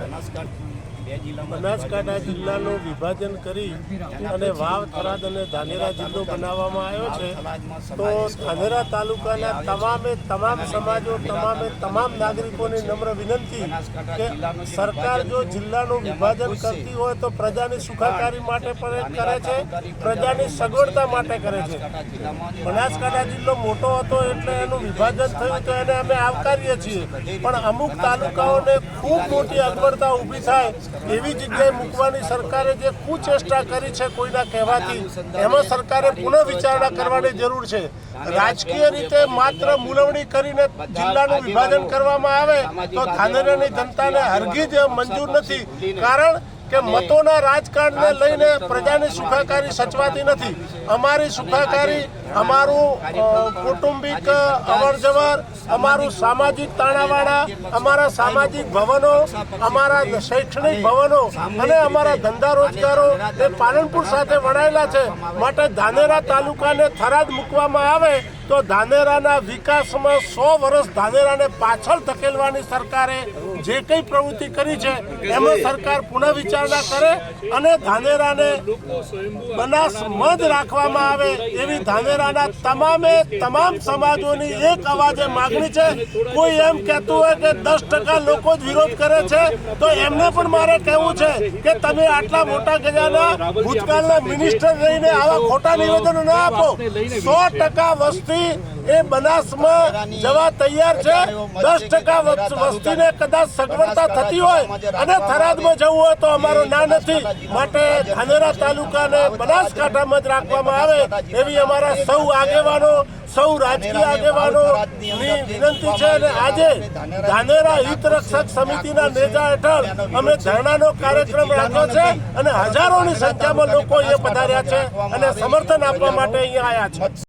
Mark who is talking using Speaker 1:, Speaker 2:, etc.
Speaker 1: Namaskar. Banaskantha જિલ્લાનું વિભાજન કરી અને વાવ, થરાદ અને ધાનેરા જિલ્લો બનાવવામાં આવ્યો છે. તો ધાનેરા તાલુકાના તમામે તમામ સમાજો, તમામે તમામ નાગરિકોની નમ્ર વિનંતી કે સરકાર જો જિલ્લાનું વિભાજન કરતી હોય તો પ્રજાની સુખાકારી માટે પણ કરે છે, પ્રજાની સગવડતા માટે કરે છે. બનાસકાંઠા જિલ્લો મોટો હતો એટલે એનું વિભાજન થયું તો એને અમે આવકારીએ છીએ. પણ અમુક તાલુકાઓને ખૂબ મોટી અગવડતા ઊભી થાય એવી જગ્યાએ મૂકવાની સરકારે જે કુચેષ્ટા કરી છે કોઈના કહેવાથી, એમાં સરકારે પુનઃ વિચારણા કરવાની જરૂર છે. રાજકીય રીતે માત્ર મૂલવણી કરીને જિલ્લાનું વિભાજન કરવામાં આવે તો ધાનેરાની જનતાને હરગીજ મંજૂર નથી. કારણ કે મતોના રાજકારણને લઈને પ્રજાની સુખાકારી સચવાતી નથી. અમારી સુખાકારી અમારું કુટુંબિક કૌટુંબિક અવર જવર અમારું સામાજિક તાણાવાળા અમારા સામાજિક ભવનો અમારા શૈક્ષણિક ભવનો અને અમારા ધંધા રોજગારો એ પાલનપુર સાથે વણાયેલા છે. માટે ધાનેરા તાલુકાને થરાદ મૂકવામાં આવે તો ધાનેરાના વિકાસમાં સો વર્ષ ધાનેરાને પાછળ ધકેલવાની સરકારે જે કંઈ પ્રવૃત્તિ કરી છે, એમાં સરકાર પુનઃ વિચારણા કરે અને ધાનેરાને બનાસમદ રાખવામાં આવે એવી ધાનેરાના તમામે તમામ સમાજોની એક અવાજે માગણી છે. કોઈ એમ કહેતું હોય કે દસ ટકા લોકો જ વિરોધ કરે છે, તો એમને પણ મારે કહેવું છે કે તમે આટલા મોટા ગજાના ભૂતકાળના મિનિસ્ટર રહીને આવા ખોટા નિવેદનો ના આપો. સો ટકા વસ્તી એ બનાસમાં જવા તૈયાર છે. દસ ટકા વસ્તીને કદાચ સગવડતા થતી હોય અને થરાદમાં જવું હોય તો અમારો ના નથી. માટે ધાનેરા તાલુકાને બનાસકાંઠામાં જ રાખવામાં આવે એવી અમારા સૌ આગેવાનો સૌ રાજકીય આગેવાનો ની વિનંતી છે અને આજે ધાનેરા હિત રક્ષક સમિતિના નેજા હેઠળ અમે ધરણાનો કાર્યક્રમ રાખ્યો છે અને હજારોની સંખ્યામાં લોકો અહીંયા પધાર્યા છે અને સમર્થન આપવા માટે અહીંયા આવ્યા છે.